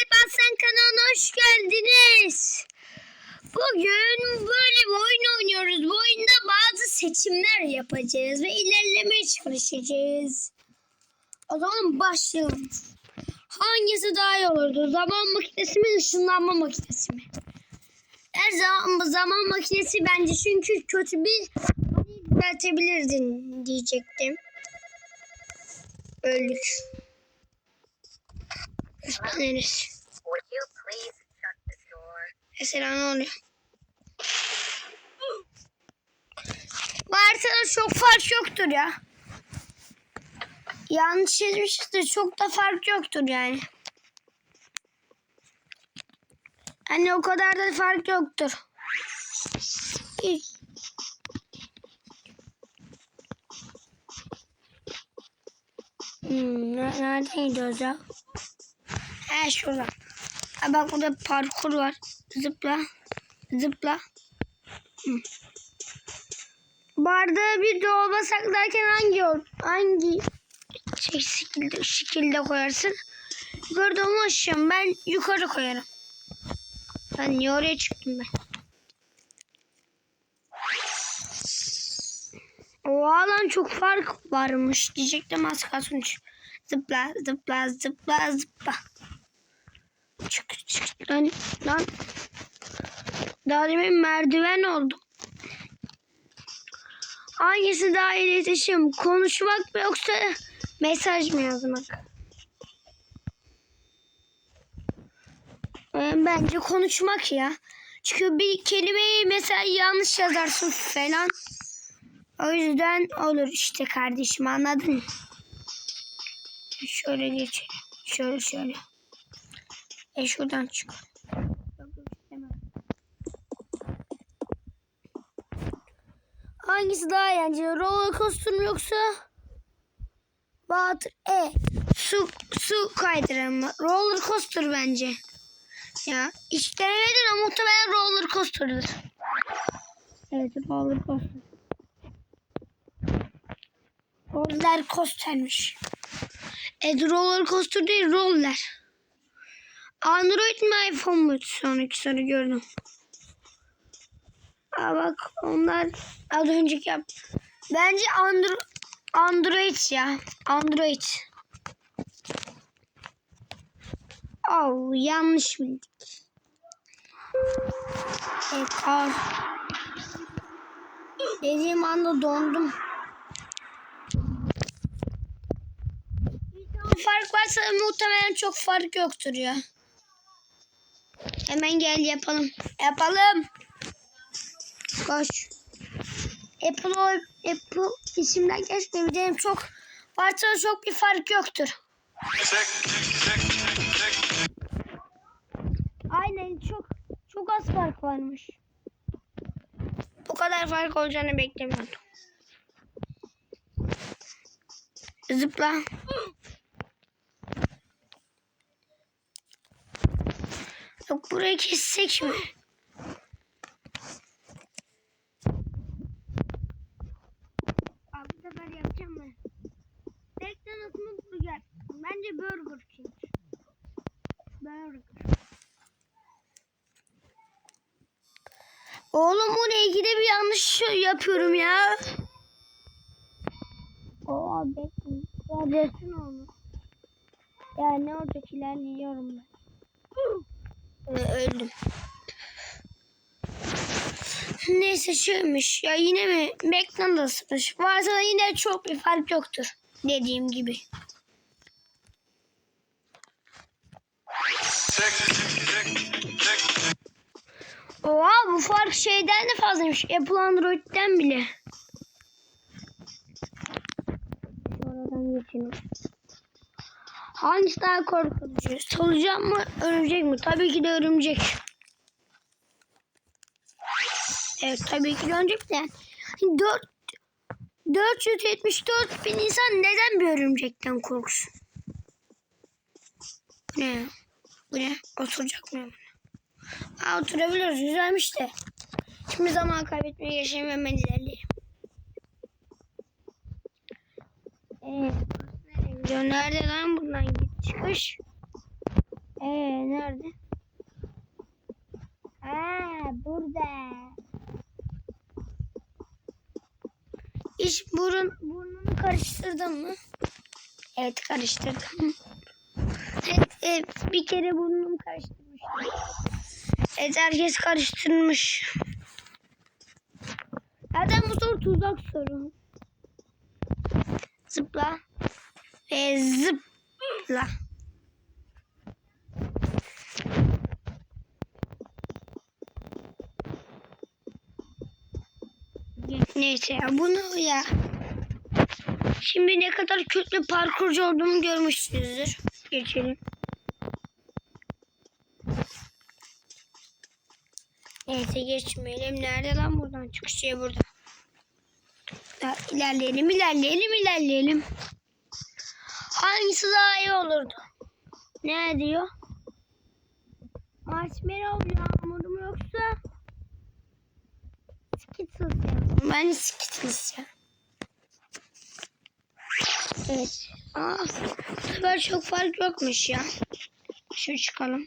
Alp Aslan kanalına hoş geldiniz. Bugün böyle bir oyun oynuyoruz. Bu oyunda bazı seçimler yapacağız ve ilerlemeye çalışacağız. O zaman başlayalım. Hangisi daha iyi olurdu? Zaman makinesi mi, ışınlanma makinesi mi? Her zaman zaman makinesi bence çünkü kötü bir düzeltebilirdin diyecektim. Öldük. Üstleniriz. Would you please shut the door? Mesela ne oluyor? Haritada çok fark yoktur ya. Yanlış da çok da fark yoktur yani. Hani o kadar da fark yoktur. Hmm, ne- nereden gidiyoruz ya? He şuradan. Ha bak burada parkur var. Zıpla. Zıpla. Hı. Bardağı bir dolaba saklarken hangi hangi şey, şekilde, şekilde koyarsın? Yukarıda mı aşağı? Ben yukarı koyarım. Ben niye oraya çıktım ben? O alan çok fark varmış diyecektim az kalsın. Zıpla zıpla zıpla zıpla. Çık çık lan lan. Daha demin merdiven oldu. Hangisi daha iletişim? Konuşmak mı yoksa mesaj mı yazmak? Ee, Bence konuşmak ya. Çünkü bir kelimeyi mesela yanlış yazarsın falan. O yüzden olur işte kardeşim anladın mı? Şöyle geçelim. Şöyle şöyle. E şuradan çık. Hangisi daha eğlenceli? Roller coaster mu yoksa water e su su kaydıran mı? Roller coaster bence. Ya hiç denemedim ama muhtemelen roller coaster'dır. Evet roller coaster. Roller coaster'miş. Evet roller coaster değil roller. Android mi iPhone mu? Sonraki soru gördüm. Aa bak onlar az önceki yap. Bence Andro Android ya. Android. Oh yanlış bildik. E, kar. Dediğim anda dondum. Fark varsa muhtemelen çok fark yoktur ya. Hemen gel yapalım. Yapalım. Koş. Apple, Apple isimden geçmeyeceğim çok varsa çok bir fark yoktur. Aynen çok çok az fark varmış. Bu kadar fark olacağını beklemiyordum. Zıpla. Yok burayı kessek mi? Abi bu sefer yapacağım ben. Burger? Bence Burger King. Burger. Oğlum bu ne? İkide bir yanlış şey yapıyorum ya. Oo bekle. Radyasyon olmuş. Ya ne olacak ilerliyorum ben. Öldüm. Neyse şuymuş. Ya yine mi? McDonald's'mış. Varsa da yine çok bir fark yoktur. Dediğim gibi. Oha bu fark şeyden de fazlaymış. Apple Android'den bile. Oradan geçelim. Hangisi daha korkutucu? Solucan mı, örümcek mi? Tabii ki de örümcek. Evet tabii ki de örümcek de. 4 474 bin insan neden bir örümcekten korksun? Bu ne? Bu ne? Oturacak mı? Aa, oturabiliyoruz. Güzelmiş de. Şimdi zaman kaybetmeye geçelim hemen ilerleyelim. Evet. Gidiyor? Nerede lan buradan git çıkış? Ee, nerede? Ha burada. İş burun burnunu karıştırdın mı? Evet karıştırdım. Evet, evet, bir kere burnumu karıştırmıştım. Evet herkes karıştırmış. Zaten bu soru tuzak soru. Zıpla. Ve zıpla. Neyse ya bunu ya. Şimdi ne kadar kötü parkurcu olduğumu görmüşsünüzdür. Geçelim. Neyse geçmeyelim. Nerede lan buradan? Çıkış şey burada. İlerleyelim, ilerleyelim, ilerleyelim. Hangisi daha iyi olurdu? Ne diyor? Marshmallow yağmuru mu yoksa Skittles ya. Ben Skittles ya. Evet. Aa, bu sefer çok fark yokmuş ya. Şu çıkalım.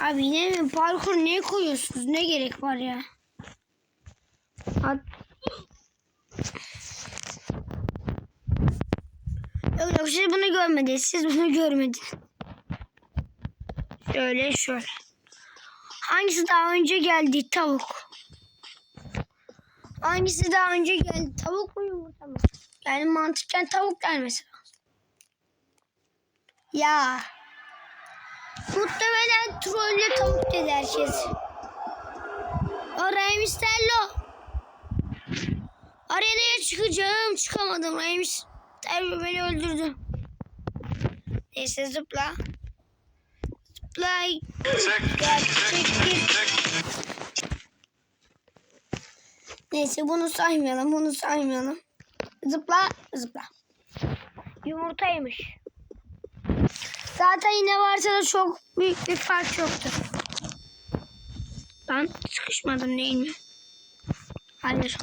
Abi yine mi parkur niye koyuyorsunuz? Ne gerek var ya? At. Yok yok siz bunu görmediniz. Siz bunu görmediniz. Şöyle şöyle. Hangisi daha önce geldi? Tavuk. Hangisi daha önce geldi? Tavuk mu yumurta mı? Yani mantıken tavuk gelmesi lazım. Ya. Muhtemelen trolle tavuk dedi herkes. Araya Misterlo. Arenaya çıkacağım. Çıkamadım. Reymiş Terbi beni öldürdü. Neyse zıpla. Zıpla. Gerçek Neyse bunu saymayalım. Bunu saymayalım. Zıpla. Zıpla. Yumurtaymış. Zaten yine varsa da çok büyük bir fark yoktur. Ben sıkışmadım değil mi? Hayır.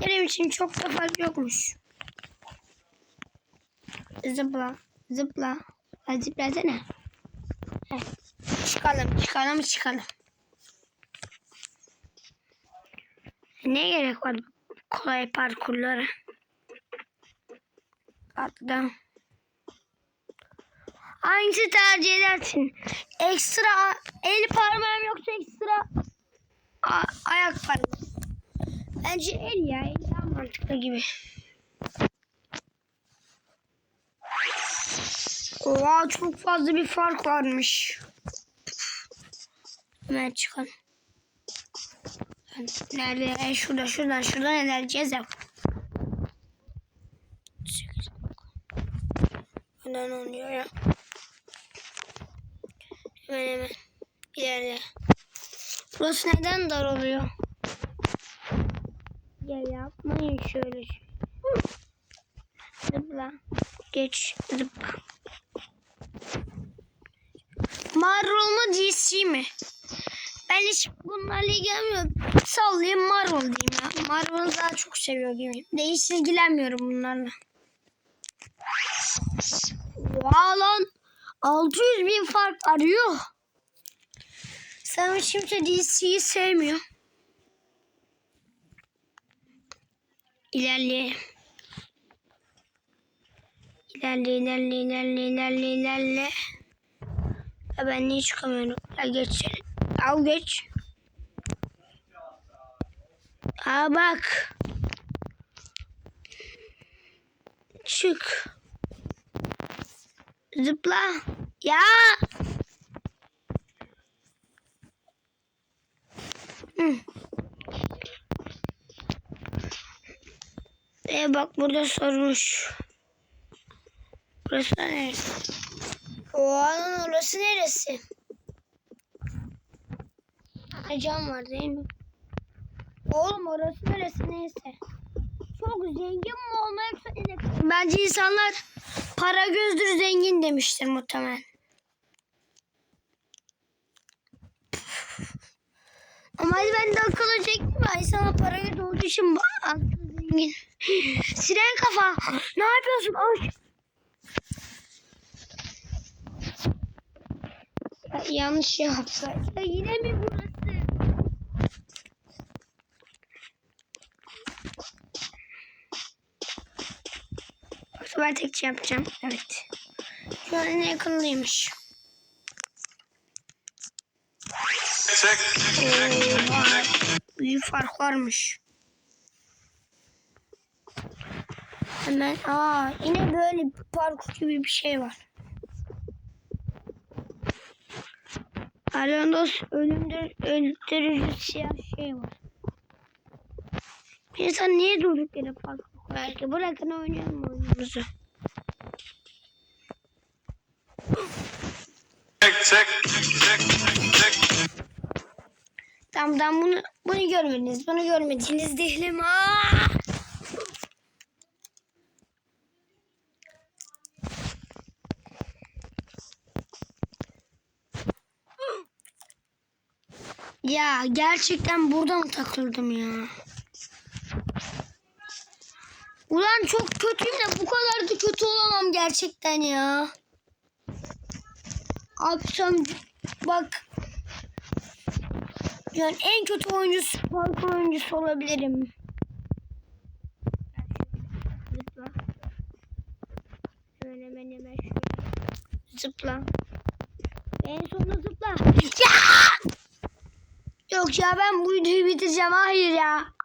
Benim için çok da fark yokmuş. Zıpla. Zıpla. Hadi zıplasana. Heh. Çıkalım. Çıkalım. Çıkalım. Ne gerek var kolay parkurlara? Atladım. Hangisi tercih edersin? Ekstra el parmağım yoksa ekstra a- ayak parmağım. Bence el ya. El daha mantıklı gibi. Oha çok fazla bir fark varmış. Hemen çıkalım. Nerede? E, şurada şuradan şuradan ilerleyeceğiz ya. Neden oluyor ya? Hemen hemen. İleride. Burası neden dar oluyor? Ya yapmayın şöyle. Zıpla. Geç. Zıpla. Marvel mu DC mi? Ben hiç bunlarla ilgilenmiyorum. Sallayayım Marvel diyeyim ya. Marvel'ı daha çok seviyor gibi. De hiç ilgilenmiyorum bunlarla. Vay lan. 600 bin fark arıyor. Hiç kimse DC'yi sevmiyor. İlerleyelim. İlerle, ilerle, ilerle, ilerle, ilerle. Ya ben niye çıkamıyorum? Ya geçelim. Al geç. Aa bak. Çık. Zıpla. Ya. Hı. Bak burada sormuş. Burası neresi? Oğlanın orası neresi? Ne cam var değil mi? Oğlum orası neresi neyse. Çok zengin mi olma yoksa ne? Bence insanlar para gözdür zengin demiştir muhtemelen. Ama hadi ben de akıllı çektim. Ay sana para göz olduğu için ba- aklı zengin Siren kafa. Ne yapıyorsun? Ay. Ya, yanlış yapsak. Ya yine mi burası? Bu sefer tekçe yapacağım. Evet. Şu an en yakındaymış. Oha. Büyük fark varmış. Hemen aa yine böyle bir parkur gibi bir şey var. Arandos ölümdür, öldürücü siyah şey var. Bir insan niye durduk yere parkur koyar ki? Bırakın oynayalım oyunumuzu. Check, check, check, check. Tamam tamam bunu, bunu görmediniz. Bunu görmediniz değilim. Aa! Ya gerçekten burada mı takıldım ya? Ulan çok kötüyüm de bu kadar da kötü olamam gerçekten ya. Akşam bak yani en kötü oyuncusu parkur oyuncusu olabilirim. Şöyle hemen şöyle. Zıpla. En sonunda zıpla. Ya! Yok ya ben bu videoyu bitireceğim. Hayır ya.